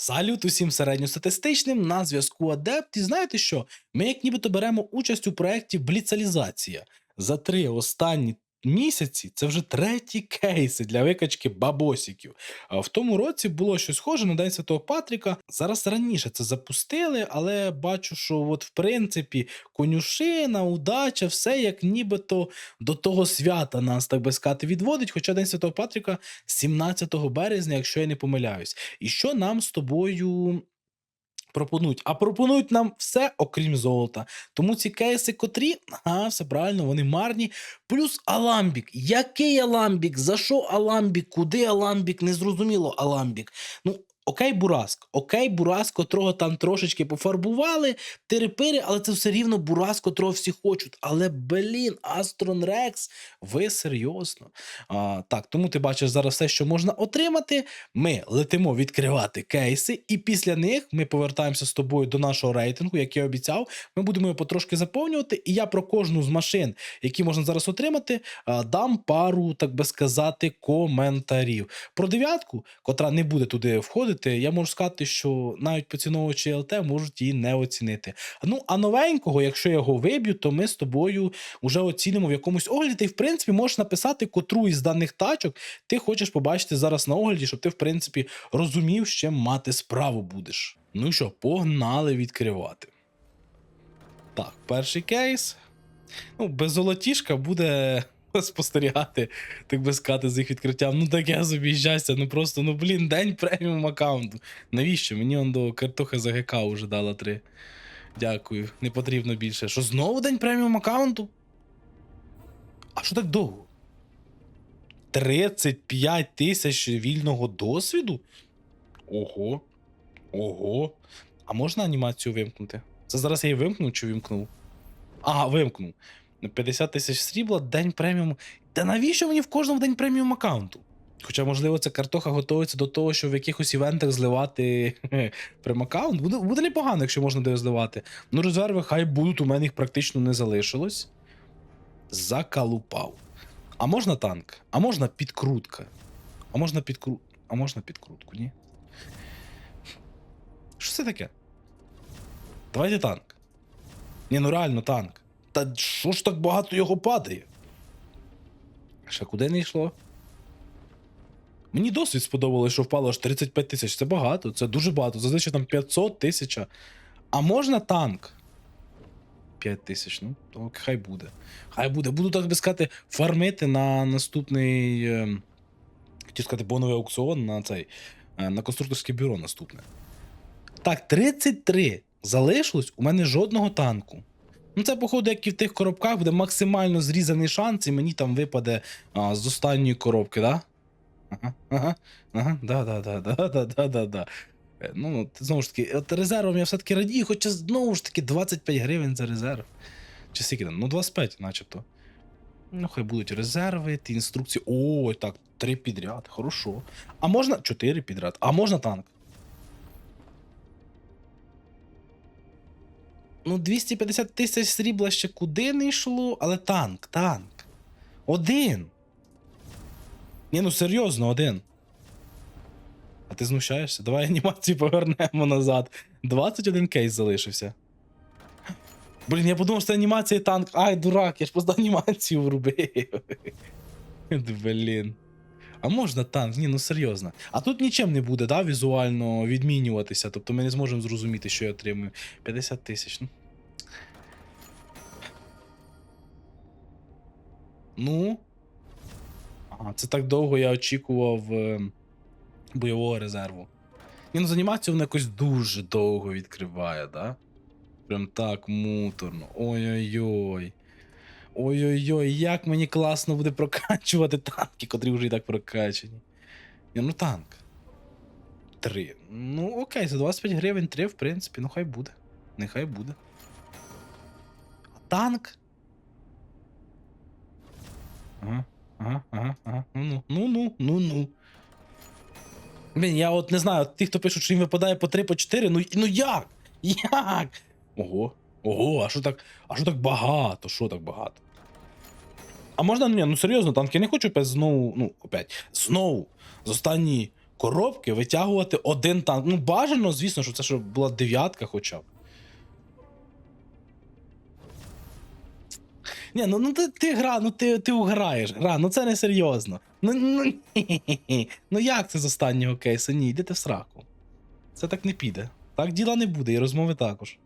Салют усім середньостатистичним на зв'язку Адепт. І знаєте що? Ми як нібито беремо участь у проєкті Бліцалізація. За три останні місяці це вже треті кейси для викачки бабосиків. А в тому році було щось схоже на День Святого Патріка. Зараз раніше це запустили, але бачу, що от в принципі конюшина, удача, все як нібито до того свята нас, так би сказати, відводить. Хоча День Святого Патріка 17 березня, якщо я не помиляюсь. І що нам з тобою пропонують? А пропонують нам все, окрім золота. Тому ці кейси, котрі, ага, все правильно, вони марні. Плюс Аламбік. Який Аламбік? За що Аламбік? Куди Аламбік? Незрозуміло Аламбік. Ну, окей, Бураск. Окей, Бураск, котрого там трошечки пофарбували, тири-пири, але це все рівно Бураск, котрого всі хочуть. Але, блін, Астрон Рекс, ви серйозно? А, так, тому ти бачиш зараз все, що можна отримати. Ми летимо відкривати кейси, і після них ми повертаємося з тобою до нашого рейтингу, як я обіцяв. Ми будемо його потрошки заповнювати. І я про кожну з машин, які можна зараз отримати, дам пару, так би сказати, коментарів. Про дев'ятку, котра не буде туди входити, я можу сказати, що навіть поціновувачі ЛТ можуть її не оцінити. Ну, а новенького, якщо я його виб'ю, то ми з тобою вже оцінимо в якомусь огляді. Ти, в принципі, можеш написати, котру із даних тачок ти хочеш побачити зараз на огляді, щоб ти, в принципі, розумів, з чим мати справу будеш. Ну що, погнали відкривати. Так, перший кейс. Ну, без золотішка буде спостерігати, так би сказати, з їх відкриттям. Ну, таке собі щастя. Ну просто, ну блін, день преміум аккаунту. Навіщо? Мені он до картохи за ГК вже дала три. Дякую, не потрібно більше. Що знову день преміум аккаунту? А що так довго? 35 тисяч вільного досвіду? Ого. Ого. А можна анімацію вимкнути? Це зараз я її вимкнув чи вимкнув? Ага, вимкнув. 50 тисяч срібла, день преміум. Та навіщо мені в кожному день преміум аккаунту? Хоча, можливо, ця картоха готується до того, щоб в якихось івентах зливати прем-аккаунт. Буде, буде непогано, якщо можна де зливати. Ну, резерви хай будуть, у мене їх практично не залишилось. Закалупав. А можна танк? А можна підкрутка? А можна підкру... А можна підкрутку, ні? Що це таке? Давайте танк. Ні, ну реально танк. Та що ж так багато його падає? Ще куди не йшло? Мені досвід сподобалось, що впало аж 35 тисяч. Це багато, це дуже багато. Зазвичай там 500 тисяч. А можна танк? 5 тисяч, ну, то хай буде. Хай буде. Буду, так би сказати, фармити на наступний. е, Хотів сказати, боновий аукціон на цей. е, На конструкторське бюро наступне. Так, 33 залишилось, у мене жодного танку. Ну, це, походу, як і в тих коробках, буде максимально зрізаний шанс, і мені там випаде а, з останньої коробки, да? Ага, ага, ага, да, да, да, да, да, да. Е, ну, знову ж таки, от резервом я все-таки радію, хоча знову ж таки 25 гривень за резерв. Чи скільки там? Ну, 25, начебто. Ну, хай будуть резерви, ті інструкції. О, так, три підряд, хорошо. А можна. Чотири підряд, а можна танк. Ну, 250 тисяч срібла ще куди не йшло, але танк, танк. Один. Ні, ну серйозно, один. А ти знущаєшся? Давай анімацію повернемо назад. 21 кейс залишився. Блін, я подумав, що це анімація і танк. Ай, дурак, я ж просто анімацію врубив. Блін. А можна танк? Ні, ну серйозно. А тут нічим не буде, да, візуально відмінюватися. Тобто ми не зможемо зрозуміти, що я отримую. 50 тисяч. Ну. Ну. Ага, це так довго я очікував е, бойового резерву. Ні, ну з воно якось дуже довго відкриває, да? Прям так муторно. Ой-ой-ой. Ой-ой-ой, як мені класно буде прокачувати танки, котрі вже і так прокачані. Ні, ну танк. Три. Ну, окей, за 25 гривень три, в принципі, ну хай буде. Нехай буде. А танк? Ну, ну, ну, ну. Блін, я от не знаю, ті, хто пишуть, що їм випадає по 3, по 4, ну, ну як? Як? Ого, ого, а що так, а що так багато? Що так багато? А можна, ні, ну серйозно, танки, я не хочу знову, ну, опять, знову, з останньої коробки витягувати один танк. Ну, бажано, звісно, що це щоб була дев'ятка хоча б. Ні, ну, ну ти, ти гра, ну ти, ти уграєш. Гра, ну це не серйозно. Ну, ну, ну як це з останнього кейсу? Ні, йдете в сраку. Це так не піде. Так діла не буде, і розмови також.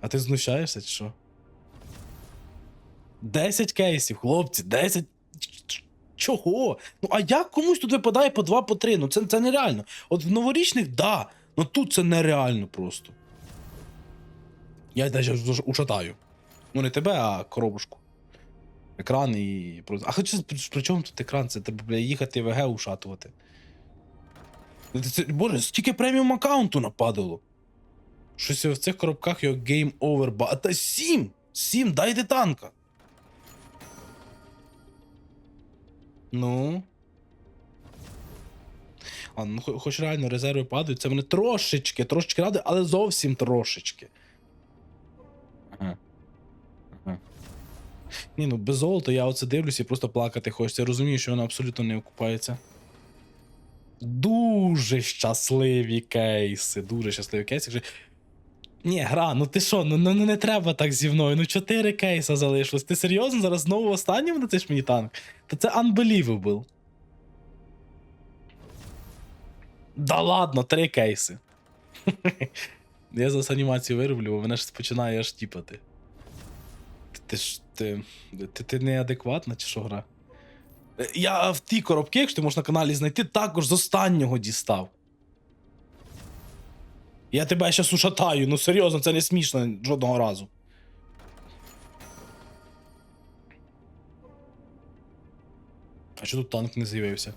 А ти знущаєшся чи що? 10 кейсів, хлопці, 10. Чого? Ну а як комусь тут випадає по 2 по 3? Ну це, це нереально. От в новорічних, да. Ну тут це нереально просто. Я навіть ушатаю. Ну не тебе, а коробушку. Екран і. А хоча при чому тут екран? Це треба бля, їхати в ЕГ ушатувати. Ну, Це, боже, стільки преміум аккаунту нападало. Щось в цих коробках його Game Over. Ба... Та сім! Сім, дайте танка. Ну. А, ну хоч реально резерви падають, це мене трошечки, трошечки радує, але зовсім трошечки. Ні, ну без золота я оце дивлюсь і просто плакати хочеться. Я розумію, що воно абсолютно не окупається. Дуже щасливі кейси. Дуже щасливі кейси. Ні, гра, ну ти що, ну, ну ну не треба так зі мною. Ну чотири кейса залишилось. Ти серйозно зараз знову останнім натиш мені танк? Та це unbelievable. Да ладно, три кейси. Я зараз анімацію вироблю, бо мене ж починає аж тіпати. Ти, ж ти, ти, ти неадекватна чи що гра? Я в ті коробки, якщо ти можеш на каналі знайти, також з останнього дістав. Я тебе щас ушатаю, ну серйозно, це не смішно жодного разу. А що тут танк не з'явився?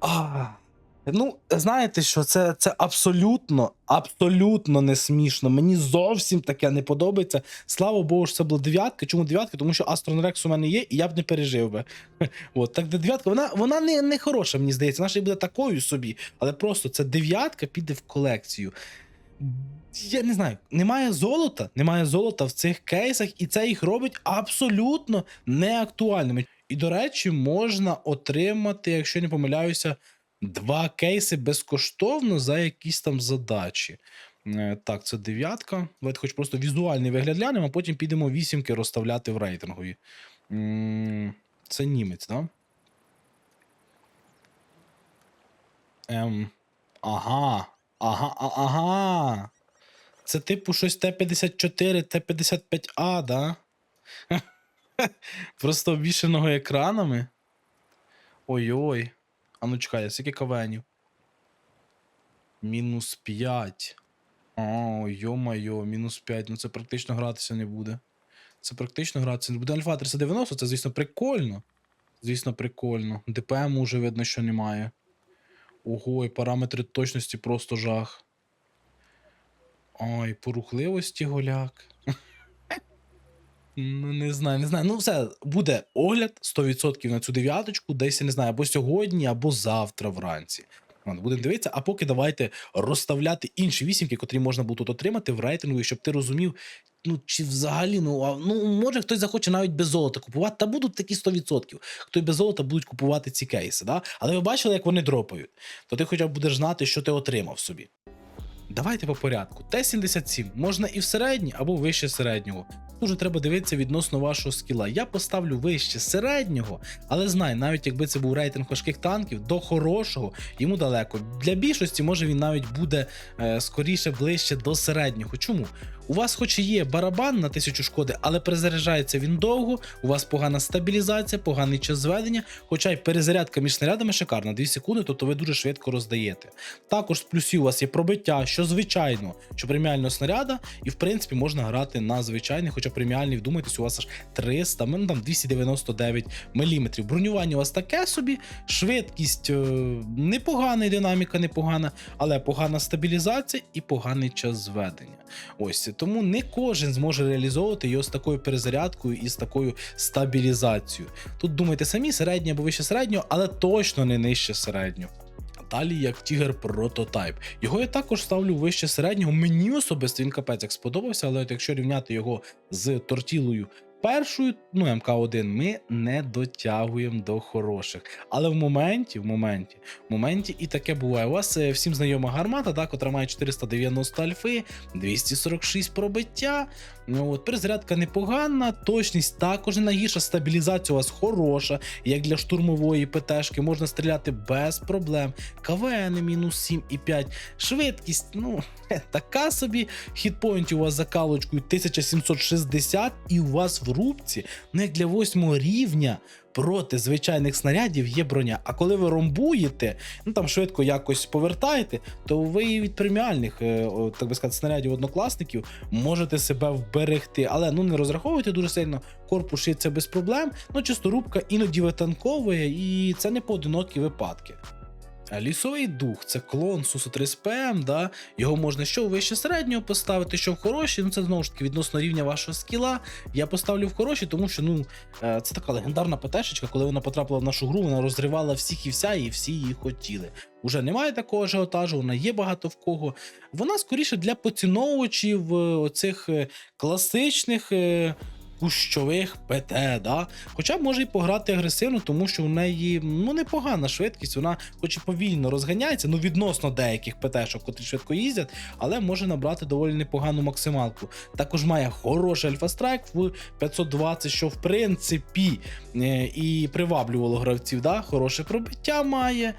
А, ну, знаєте що, це, це абсолютно, абсолютно не смішно. Мені зовсім таке не подобається. Слава Богу, що це була дев'ятка. Чому дев'ятка? Тому що Астрон Рекс у мене є, і я б не пережив би. От, так дев'ятка, вона, вона не, не хороша, мені здається. Вона ще буде такою собі, але просто це дев'ятка піде в колекцію. Я не знаю, немає золота, немає золота в цих кейсах, і це їх робить абсолютно неактуальними. І, до речі, можна отримати, якщо не помиляюся, два кейси безкоштовно за якісь там задачі. Е, Так, це дев'ятка. Давайте хоч просто візуальний вигляд глянемо, а потім підемо вісімки розставляти в рейтингові. Це німець, так? Да? Ем, ага. Ага, ага. Це типу щось Т-54, Т-55А, да? Просто обвішеного екранами. Ой-ой. А ну чекай, скільки кавенів? Мінус 5. О, йо-майо, мінус 5. Ну це практично гратися не буде. Це практично гратися не буде. Альфа 390, це, звісно, прикольно. Звісно, прикольно. ДПМ уже видно, що немає. Ого, і параметри точності просто жах. Ой, по рухливості голяк. Ну, не знаю, не знаю. Ну, все, буде огляд 100% на цю дев'яточку, десь я не знаю, або сьогодні, або завтра вранці. Будемо дивитися, а поки давайте розставляти інші вісімки, котрі можна буде тут отримати в рейтингу, щоб ти розумів, ну чи взагалі, ну, а, ну може хтось захоче навіть без золота купувати, та будуть такі 100%. Хто без золота будуть купувати ці кейси. Да? Але ви бачили, як вони дропають. То ти хоча б будеш знати, що ти отримав собі. Давайте по порядку. Т-77 можна і в середній або вище середнього. Дуже треба дивитися відносно вашого скіла. Я поставлю вище середнього, але знай, навіть якби це був рейтинг важких танків, до хорошого йому далеко. Для більшості може він навіть буде е, скоріше ближче до середнього. Чому? У вас, хоч і є барабан на 1000 шкоди, але перезаряджається він довго, у вас погана стабілізація, поганий час зведення, хоча й перезарядка між снарядами шикарна, 2 секунди, тобто ви дуже швидко роздаєте. Також з плюсів у вас є пробиття, що звичайно, що преміального снаряда, і в принципі можна грати на звичайний, хоча преміальний, вдумайтесь, у вас аж 300, ну там 299 мм. Бронювання у вас таке собі, швидкість е, непогана, динаміка непогана, але погана стабілізація і поганий час зведення. Ось тому не кожен зможе реалізовувати його з такою перезарядкою і з такою стабілізацією. Тут думайте самі, середнє або вище середнього, але точно не нижче середнього. Далі як Тігер прототайп. Його я також ставлю вище середнього. Мені особисто він капець як сподобався, але от якщо рівняти його з тортілою першою, ну МК1, ми не дотягуємо до хороших. Але в моменті, в моменті, в моменті і таке буває. У вас е, всім знайома гармата, та, котра має 490 альфи, 246 пробиття. Ну, от, перезарядка непогана, точність також не найгірша, стабілізація у вас хороша, як для штурмової ПТшки, можна стріляти без проблем. КВН мінус 7,5, швидкість, ну, така собі. Хітпойнт у вас за калочкою 1760, і у вас в рубці, ну як для 8 рівня. Проти звичайних снарядів є броня. А коли ви ромбуєте, ну там швидко якось повертаєте, то ви від преміальних, е, так би сказати, снарядів однокласників можете себе вберегти. Але ну не розраховуйте дуже сильно. Корпус шиться без проблем. Ну чисто рубка іноді витанковує, і це не поодинокі випадки. А Лісовий дух це клон Сусу 3 СПМ, да? його можна що вище середнього поставити, що в хороші. Ну це знову ж таки відносно рівня вашого скіла. Я поставлю в хороші, тому що ну е, це така легендарна ПТшечка, коли вона потрапила в нашу гру, вона розривала всіх і вся, і всі її хотіли. Уже немає такого ажіотажу, вона є багато в кого. Вона скоріше для поціновувачів е, оцих е, класичних. Кущових ПТ, да? хоча може і пограти агресивно, тому що у неї ну непогана швидкість, вона хоч і повільно розганяється, ну відносно деяких ПТ-шок, котрі швидко їздять, але може набрати доволі непогану максималку. Також має хороший альфа-страйк в 520, що в принципі е, і приваблювало гравців. Да? Хороше пробиття має.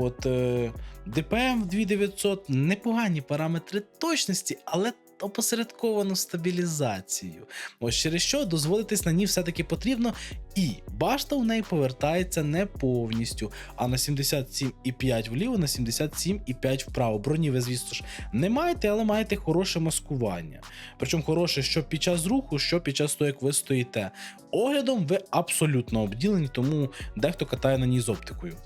От, е, ДПМ в 2900, непогані параметри точності, але опосередковану стабілізацію. Ось через що дозволитись на ній все-таки потрібно, і башта у неї повертається не повністю, а на 77,5 вліво, на 77,5 вправо. Броні ви, звісно ж, не маєте, але маєте хороше маскування. Причому хороше, що під час руху, що під час того, як ви стоїте. Оглядом ви абсолютно обділені, тому дехто катає на ній з оптикою.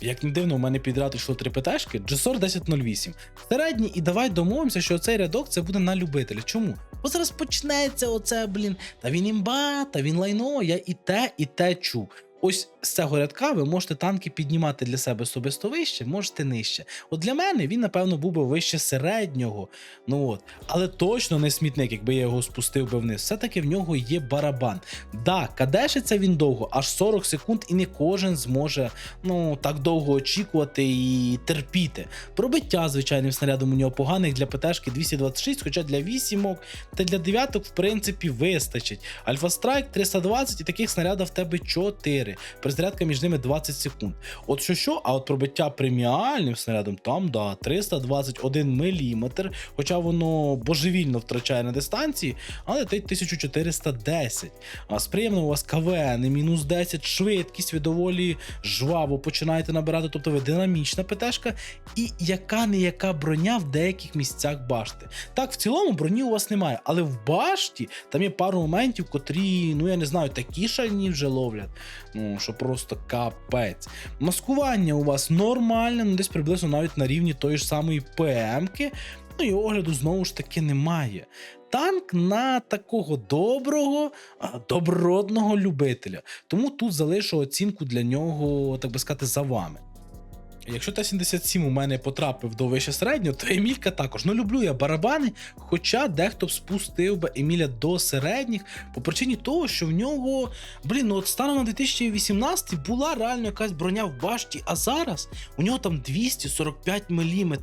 Як не дивно, у мене підряд йшло три ПТшки, GSOR 1008. Середній, і давай домовимося, що цей рядок це буде на любителя. Чому? Бо зараз почнеться оце, блін. Та він імба, та він лайно, я і те, і те чув. Ось з цього рядка ви можете танки піднімати для себе особисто вище, можете нижче. От для мене він, напевно, був би вище середнього. Ну от, але точно не смітник, якби я його спустив би вниз. Все-таки в нього є барабан. Да, кадешиться він довго, аж 40 секунд, і не кожен зможе ну так довго очікувати і терпіти. Пробиття звичайним снарядом у нього погане, як для ПТшки 226, хоча для вісімок та для дев'яток, в принципі, вистачить. Альфа Страйк 320 і таких снарядів в тебе 4. Перезарядка між ними 20 секунд. От що що, а от пробиття преміальним снарядом там, да, 321 мм, хоча воно божевільно втрачає на дистанції, але летить 1410. А з у вас КВН, і мінус 10, швидкість, ви доволі жваво починаєте набирати, тобто ви динамічна ПТшка, і яка не яка броня в деяких місцях башти. Так, в цілому броні у вас немає, але в башті там є пару моментів, котрі, ну я не знаю, такі шальні вже ловлять. Ну, що просто капець. Маскування у вас нормальне, ну десь приблизно навіть на рівні тої ж самої ПМки. Ну і огляду знову ж таки немає. Танк на такого доброго, добродного любителя. Тому тут залишу оцінку для нього, так би сказати, за вами. Якщо Т-77 у мене потрапив до вище середнього, то Емілька також. Ну люблю я барабани, хоча дехто б спустив би Еміля до середніх по причині того, що в нього, блін, ну от станом на 2018 була реально якась броня в башті, а зараз у нього там 245 мм.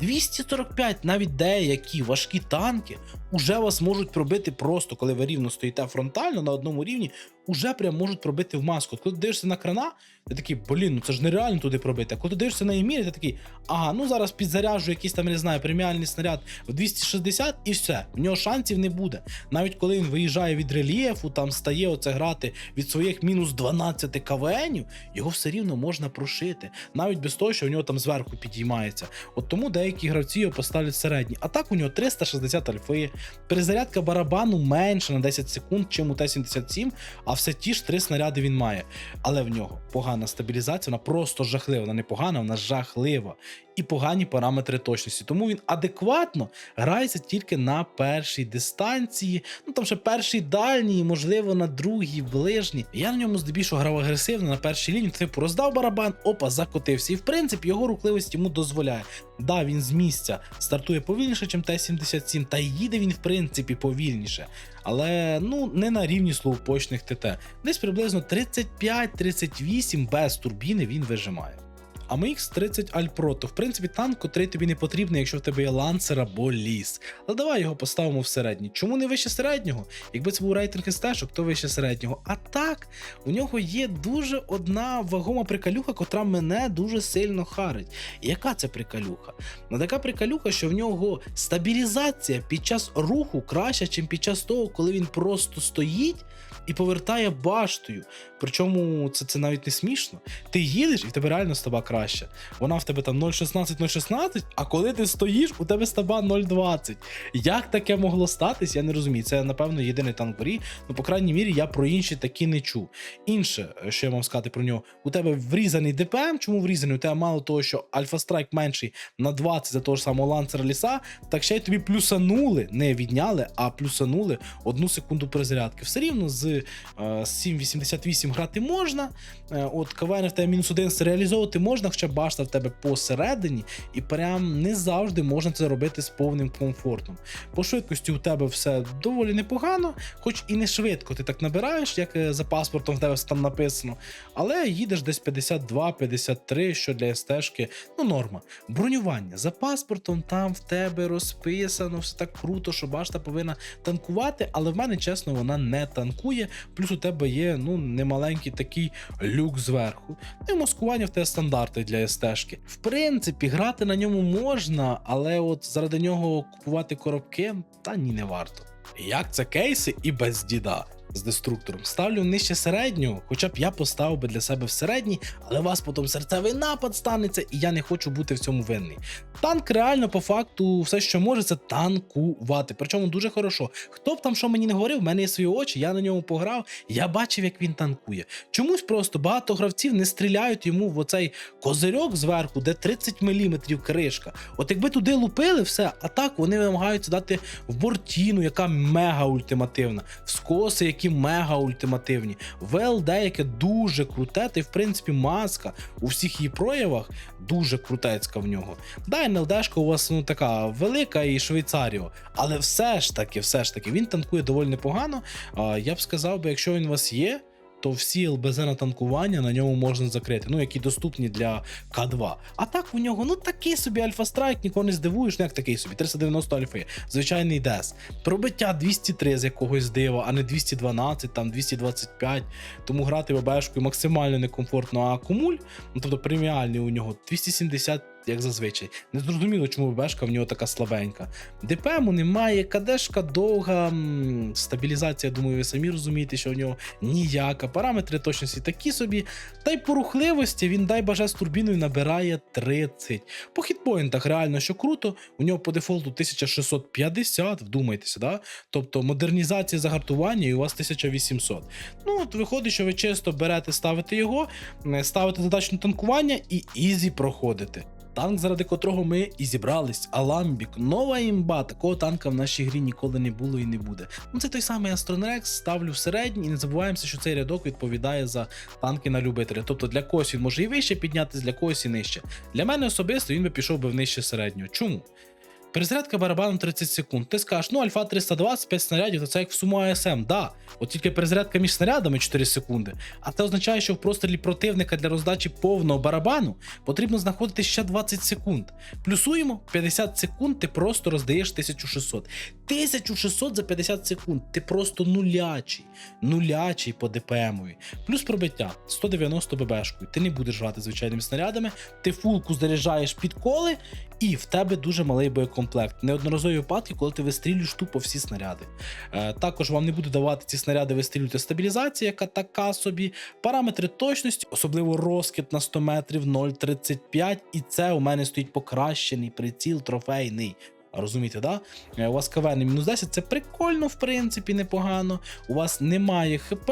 245, навіть деякі важкі танки уже вас можуть пробити просто, коли ви рівно стоїте фронтально на одному рівні, уже прям можуть пробити в маску. Коли ти дивишся на крана, ти такий, блін, ну це ж нереально туди пробити. А коли ти дивишся на Емілі, ти такий, ага, ну зараз підзаряджу якийсь там, не знаю, преміальний снаряд в 260 і все. В нього шансів не буде. Навіть коли він виїжджає від рельєфу, там стає оце грати від своїх мінус 12 КВНів, його все рівно можна прошити. Навіть без того, що в нього там зверху підіймається. От тому деякі гравці його поставлять середній. А так у нього 360 альфи, перезарядка барабану менше на 10 секунд, чим у Т-77, а все ті ж три снаряди він має. Але в нього погана стабілізація, вона просто жахлива. Вона не погана, вона жахлива. і погані параметри точності. Тому він адекватно грається тільки на першій дистанції, ну там ще першій дальній, можливо, на другій, ближній. Я на ньому здебільшого грав агресивно на першій лінії, типу роздав барабан, опа, закотився. І в принципі його рухливість йому дозволяє. Да, він з місця стартує повільніше, ніж Т-77, та їде він, в принципі, повільніше. Але ну не на рівні словопочних ТТ. Десь приблизно 35-38 без турбіни він вижимає. А MX-30 Alp то в принципі танк, котрий тобі не потрібний, якщо в тебе є лансер або ліс. Але давай його поставимо в середній. Чому не вище середнього? Якби це був рейтинг естешок, то вище середнього. А так, у нього є дуже одна вагома прикалюха, котра мене дуже сильно харить. Яка це прикалюха? Ну така прикалюха, що в нього стабілізація під час руху краща, ніж під час того, коли він просто стоїть і повертає баштою. Причому це, це навіть не смішно. Ти їдеш і в тебе реально стаба краще. Вона в тебе там 0,16, 0,16, а коли ти стоїш, у тебе стаба 0,20. Як таке могло статись, я не розумію. Це, напевно, єдиний танк в. Ну, по крайній мірі, я про інші такі не чув. Інше, що я вам сказати про нього, у тебе врізаний ДПМ. Чому врізаний? У тебе мало того, що Альфа Страйк менший на 20 за того ж самого ланцера ліса, так ще й тобі плюсанули, не відняли, а плюсанули одну секунду перезарядки. Все рівно з е, 7.88 грати можна. Е, от КВН в тебе мінус один реалізовувати можна, хоча башта в тебе посередині, і прям не завжди можна це робити з повним комфортом. По швидкості у тебе все доволі непогано, хоч і не швидко ти так набираєш, як е, за паспортом в тебе там написано, але їдеш десь 52-53, що для СТ-шки, ну норма. Бронювання за паспортом там в тебе розписано, все так круто, що башта повинна танкувати, але в мене, чесно, вона не танкує. Плюс у тебе є ну немаленький такий люк зверху. Ну і маскування в тебе стандарти для СТ-шки. В принципі, грати на ньому можна, але от заради нього купувати коробки та ні, не варто. Як це кейси і без діда з деструктором? Ставлю нижче середнього, хоча б я поставив би для себе в середній, але у вас потім серцевий напад станеться, і я не хочу бути в цьому винний. Танк реально по факту все, що може, це танкувати. Причому дуже хорошо. Хто б там що мені не говорив, в мене є свої очі, я на ньому пограв, я бачив, як він танкує. Чомусь просто багато гравців не стріляють йому в оцей козирьок зверху, де 30 мм кришка. От якби туди лупили все, а так вони намагаються дати в бортіну, яка мега ультимативна, в скоси, які мега ультимативні, вел деяке дуже круте, та й в принципі маска у всіх її проявах дуже крутецька в нього. Да, НЛДшка у вас ну така велика і Швейцаріо, але все ж таки, все ж таки, він танкує доволі непогано. Я б сказав би, якщо він у вас є. То всі ЛБЗ на танкування на ньому можна закрити, ну які доступні для К2. А так у нього ну такий собі Альфа Страйк, нікого не здивуєш, ну як такий собі, 390 альфи, звичайний ДЕС. Пробиття 203 з якогось дива, а не 212, там 225. Тому грати ВБшкою максимально некомфортно. А акумуль, ну тобто преміальний у нього 270 як зазвичай. Не зрозуміло, чому ББшка в нього така слабенька. ДПМу немає, КДшка довга, стабілізація, думаю, ви самі розумієте, що в нього ніяка. Параметри точності такі собі. Та й по рухливості він дай баже з турбіною набирає 30. По хітпоінтах реально що круто, у нього по дефолту 1650, вдумайтеся, да? тобто модернізація загартування і у вас 1800. Ну, от виходить, що ви чисто берете, ставите його, ставите задачу на танкування і ізі проходите. Танк, заради котрого ми і зібрались. Аламбік, нова імба. Такого танка в нашій грі ніколи не було і не буде. Ну це той самий Астронрекс, ставлю в і не забуваємося, що цей рядок відповідає за танки на любителя. Тобто для когось він може і вище піднятись, для когось і нижче. Для мене особисто він би пішов би в нижче середнього. Чому? Перезарядка барабаном 30 секунд. Ти скажеш, ну альфа 320, 5 снарядів, то це як в суму АСМ. Да, от тільки перезарядка між снарядами 4 секунди. А це означає, що в прострілі противника для роздачі повного барабану потрібно знаходити ще 20 секунд. Плюсуємо 50 секунд, ти просто роздаєш 1600. 1600 за 50 секунд. Ти просто нулячий. Нулячий по ДПМові. Плюс пробиття 190 ББшкою. Ти не будеш грати звичайними снарядами, ти фулку заряджаєш під коли, і в тебе дуже малий боєкомплект. Неодноразові випадки, коли ти вистрілюєш тупо всі снаряди. Е, також вам не буде давати ці снаряди вистрілювати стабілізація, яка така собі. Параметри точності, особливо розкид на 100 метрів 0,35. І це у мене стоїть покращений приціл трофейний. Розумієте, да? Е, У вас КВН мінус 10, це прикольно, в принципі, непогано. У вас немає ХП,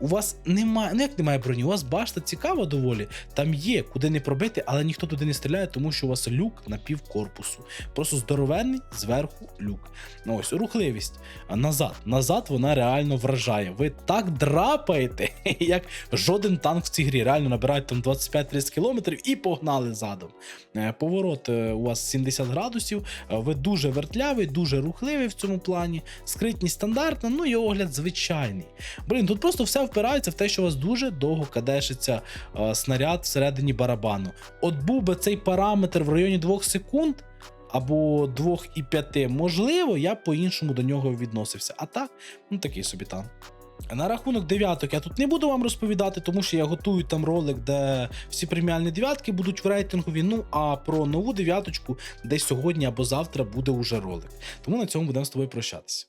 у вас немає. Ну як немає броні, у вас башта цікава доволі. Там є куди не пробити, але ніхто туди не стріляє, тому що у вас люк на пів корпусу. Просто здоровенний зверху люк. Ну ось рухливість. Назад. Назад вона реально вражає. Ви так драпаєте, як жоден танк в цій грі. Реально набирають там 25-30 кілометрів і погнали задом. Е, Поворот е, у вас 70 градусів. Ви дуже вертлявий, дуже рухливий в цьому плані. Скритність стандартна, ну і огляд звичайний. Блін, тут просто все впирається в те, що у вас дуже довго кадешиться е, снаряд всередині барабану. От був би цей параметр в районі 2 секунд. Або 2,5, можливо, я по-іншому до нього відносився. А так, ну такий собі танк. На рахунок дев'яток я тут не буду вам розповідати, тому що я готую там ролик, де всі преміальні дев'ятки будуть в рейтингові. Ну а про нову дев'яточку десь сьогодні або завтра буде уже ролик. Тому на цьому будемо з тобою прощатися.